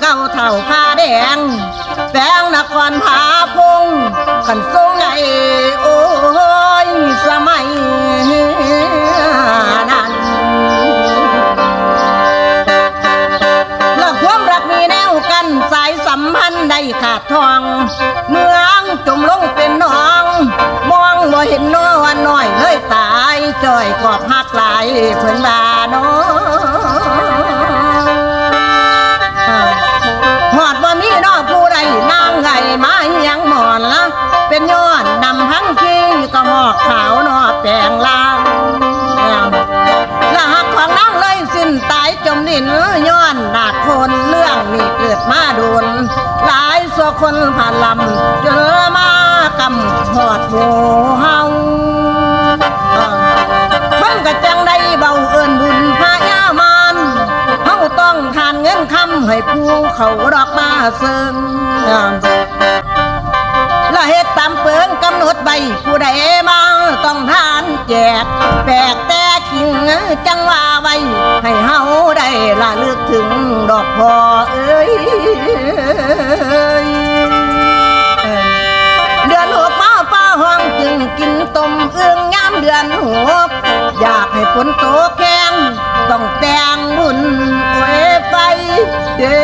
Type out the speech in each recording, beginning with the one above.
เกาเท่าผ้าแตงแดงนครผาพงขันทรงไงโอ้ยสมัยนั้นเลิกความรักมีแนวกันสายสัมพันธ์ได้ขาดทอง เมืองจมลงเป็นหนอง มองบ่เห็นน้อวันน้อยเลยตายจ่อยกอบหักหลายเพิ่อนบานายจมดินย้อนดาคนเรื่องนี้เกิดมาโดน หลายสัวคนผ่านลำเจอมากำหอดหมูเฮามันก็จังได้เบาเอินบุญพายามานเฮาต้องทานเงินคำให้ผู้เขาดอกมาเซิงละเหตุตามเปิงกำหนดใบผู้ใดมาต้องทานแจกแปลกแต่ขิงจัง ละลึกถึงดอกพอเอ้ยเดือนหกมาฟ้าห้องจึงกินต้มเอื้องยามเดือนหกอยากให้ฝนโตแข็งต้องแต่งบุญโอ้ไปเอ้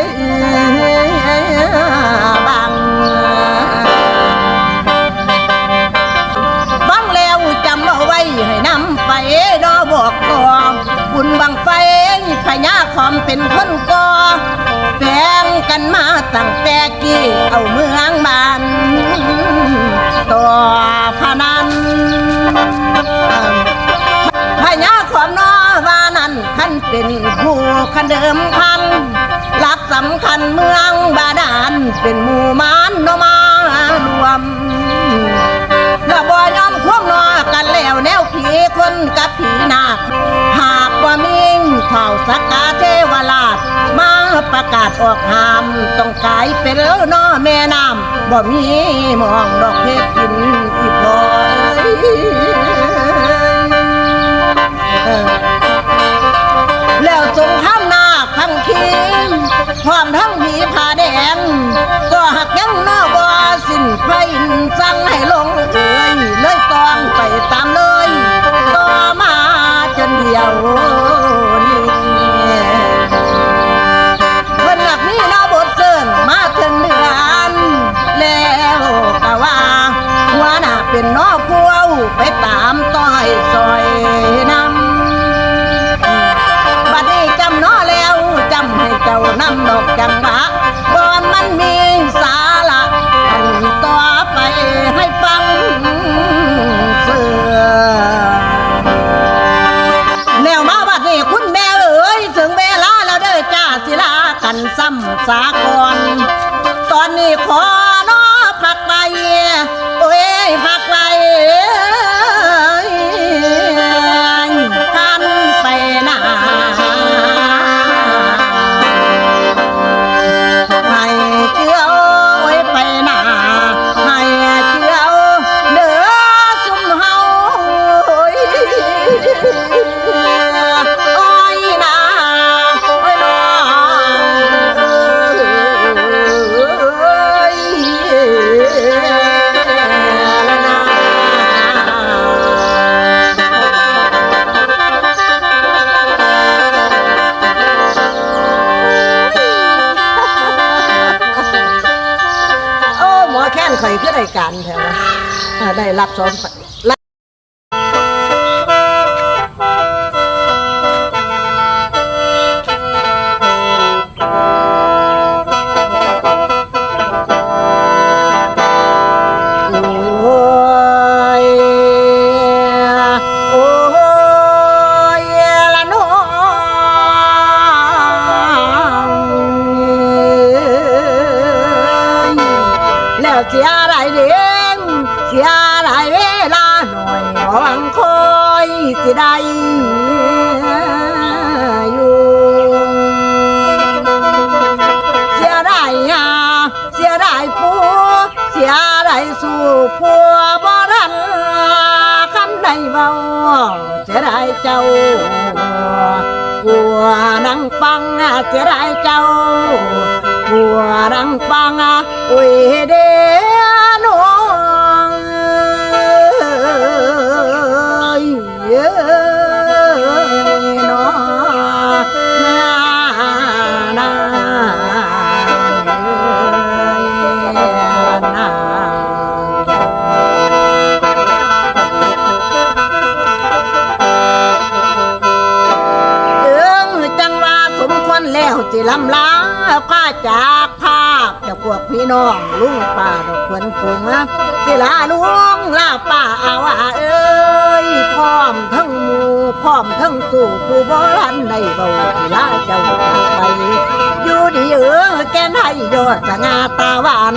ขันเดิมพันหลักสำคัญเมืองบาดาลเป็นหมู่มานโนมารวมแล้วบ่ยอมควงนอกันแล้วแนวผีคนกับผีนาคหากว่ามิงเท่าสกกาเทวราชมาประกาศออกหามต้องกลายเป็นนอแม่น้ำบ่มีมอง คิมพร้อมทั้งผีผาแดง ก็หักยังนอบอสิ้นไพสั่งให้ลงเอ่ยเลยต้องไปตามเลยต่อมาจนเดียว ดอกจังหวะบอนมันมีสาระอันต่อไปให้ฟังเสือแนวมาบัดนี้คุณแม่เอ๋ยถึงเวลาแล้วเด้อจ้าสิลากันซ้ำสากานแถวะได้รับสอน เจ้าผัวนั่งฟังเสียได้เจ้าหัวนังปังอุ้ยเด้าจากภาพจะพวกพี่น้องลุงป้าดอกควนคงนะสิลาลุงลาป้าอาว่าเอ้ยพร้อมทั้งหมู่พร้อมทั้งสู่ผู้บรันในเบาสิลาเจ้าไปอยู่ดีเออแกนให้ยอดสง่าตาหวาน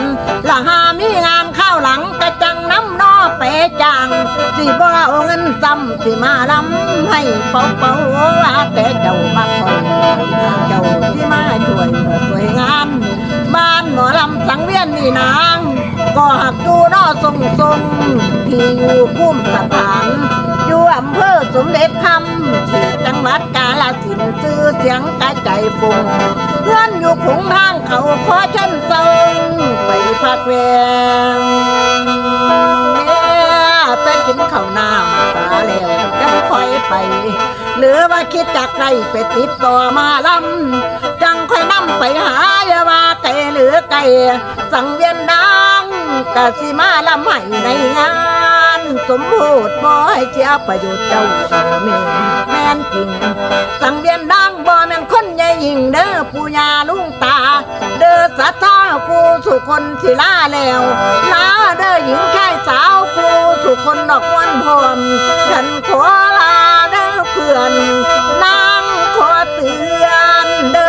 ละหามีงานข้าวหลัง สิบ่เอาเงินซ้ำสิมาลำให้เป่าเป่าว่าแต่เจ้ามาคอยเจ้าที่มาช่วยช่วยงานบ้านหมอลำสังเวียนนี่นางก็หักดูนอทรงทรงที่อยู่พุ่มสถานอยู่อำเภอสมเด็จคำที่จังหวัดกาฬสินธุ์ชื่อเสียงกระจายฟงเพื่อนอยู่ขงทางเขาขอฉันทรงไปพักแวง ไป หรือว่าคิดจากไรไปติดต่อมาลำจังค่อยนำไปหาอย่าว่าไก่หรือไก่สังเวียนดัง กะสิมาลำให้ในงาน สมบูรณ์บ่ให้เสียประโยชน์เจ้าสามีแม่นจริง สังเวียนดังบ่แม่นคนใหญ่ยิ่งเด้อปู่ย่าลุงตา เด้อสัทธากูสุคนสิลาแล้วลาเด้อหญิงชายสาวกูสุคนดอกวันพรอมฉันขอลาเด้อเพื่อนนางขอเตือนเด้อ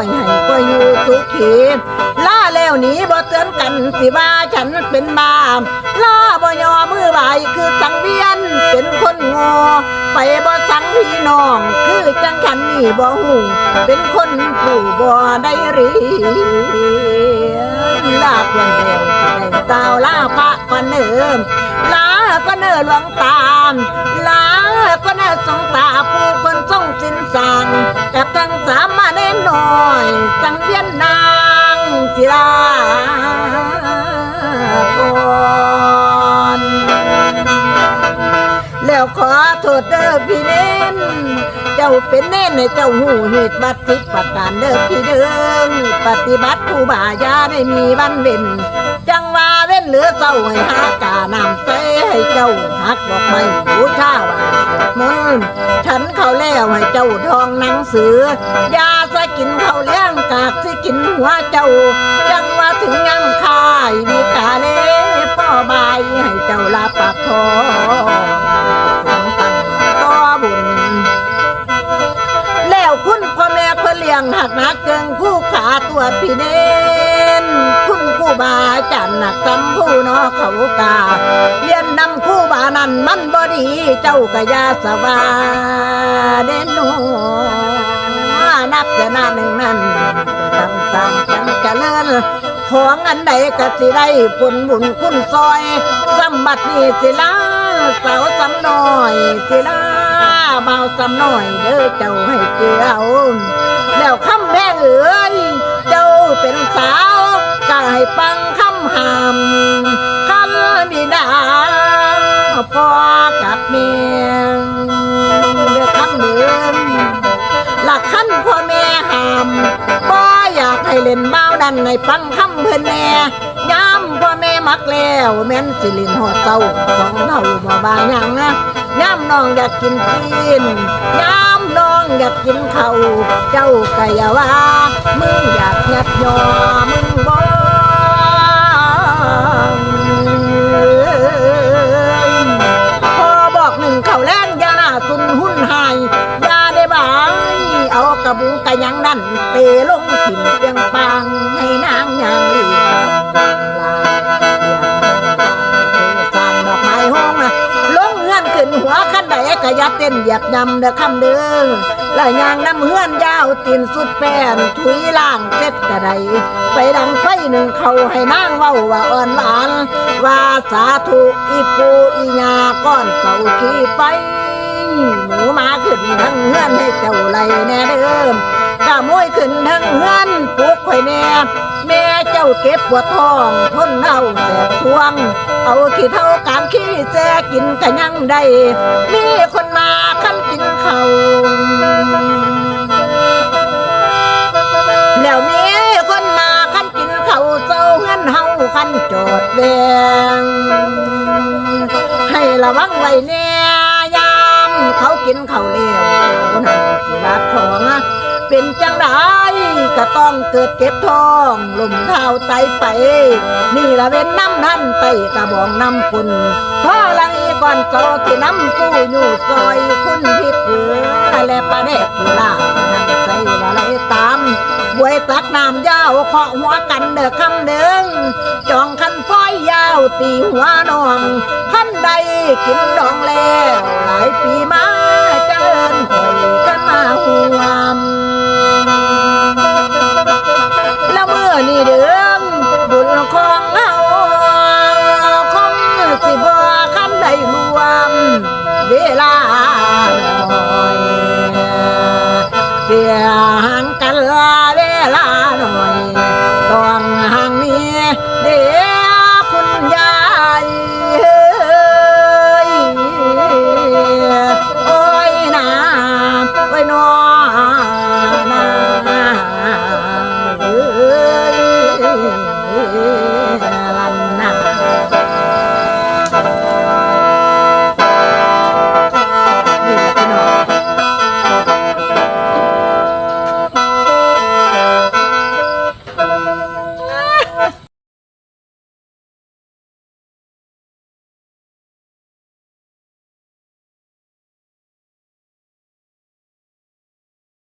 อยให้ก็อยู่สุขีล่าแล้วหนีบ่เตือนกันสิว่าฉันเป็นบาปลาบ่ยอมือบ่ายคือสังเวียนเป็นคนง่ไปบ่สังพี่น้อง คือจังฉันนี่บ่หูเป็นคนผู้บ่ได้รีลาเพื่อนเดียวได้าวลาพระก็เนิ่มลาก็เนิ่หลวงตามลา ก็น่าสงตาผู้คนทรงสินสังกับทั้งสามมาเน่นน้อยสังเวียนนางศิลาก่อนแล้วขอโทษเด้อพี่เน้น เจ้าเป็นเน้นในเจ้าหูเหตุบัตรทิศประการเด้อพี่เด้งปฏิบัติผู้บายาได้มีวันเด่น จังว่าเว้นเหลือเจ้าให้หากานำใจให้เจ้าหักดอกไม้บูชาว่ามนต์ฉันเขาแล้วให้เจ้าทองหนังสือยาสะกินเขาเลี้ยงกากสิกินหัวเจ้า จังว่าถึงยำคายมีกาเลพ่อบายให้เจ้าลาปากคอตั้งต่อบุญแล้วคุณพ่อแม่เพื่อเลี้ยงหักนักเกิงคู่ขาตัวพี่เน้นคุณ บาอาจารย์หนักจำผู้นอเขากาเรียนนำครู่บานั้นมันบ่ดีเจ้ากะยาสวาเดนโนนับแต่หน้าหนึ่งนั้นตั้งตามจังเจริญของอันใดก็สิได้ผลบุญคุณซอยสมบัตินี่สิลาสาวสำน้อยสิลาเบาสำน้อยเด้อเจ้าให้เจียวแล้วคำแพงเอ๋ยเจ้าเป็นสาว ปังคำหามคำบิดาพ่อกับเมียเด้อคำเดิมหลักขั้นพ่อแม่หามบ่อยากให้เล่นเบ้าดันในฟังคำเพิ่นแน่ย้ำพ่อแม่มักแล้วแม่นสิลินหอดเต้าสองเท่าบ่บาหยังนะย้ำน้องอยากกินกินย้ำน้องอยากกินเขาเจ้าก็อย่าว่ามึงอยากยัดยอมึงบ่ ยงสร้างดอกไม้ห้องอะลงเงื่อนขึ้นหัวขั้นใดเต้นเหยียบยำเด้อคำเด้อแลายางน้ำเฮือนยาวตีนสุดแป้นถุยล่างเจ็ดกระไดไปดังไฟหนึ่งเขาให้นางเว้าว่าอ่อนหลาน ว่าสาธุอีปูอีญาก้อนเสาขี้ไปหมูมาขึ้นทั้งเฮือนให้เจ้าไหลแน่เดิม กะมวยขึ้นทั้งเฮือนปลุกข่อยแน่แม่เจ้าเก็บปวดท้องทนเอาแสบทวง เอาขี้เท่ากามขี้แซกินกันยังได้มีคนมาคันกินเขาแล้วมีคนมาคันกินเขาเจ้าเงินเฮาคันจอดแดงให้ระวังไว้แน่ยามเขากินเข้าเลวนั่นสิบาดของอะ เป็นจังไดก็ต้องเกิดเก็บทองลมเท้าไตไป นี่ละเว้นน้ำนั่นไตกระบองน้ำคุณพ่อลังอีก่อนโตที่น้ำสู้อยู่ซอยคุณพิษเอือและปลาแดกกีฬานั่งใจละไรตามบวยตักน้ำยาวเคาะหัวกันเด้อคำเดิงจองคันฟ้อยยาวตีหัวนองคันใดกินดองแล้วหลายปีมาเจริญหอยกันมาห่วม Yeah.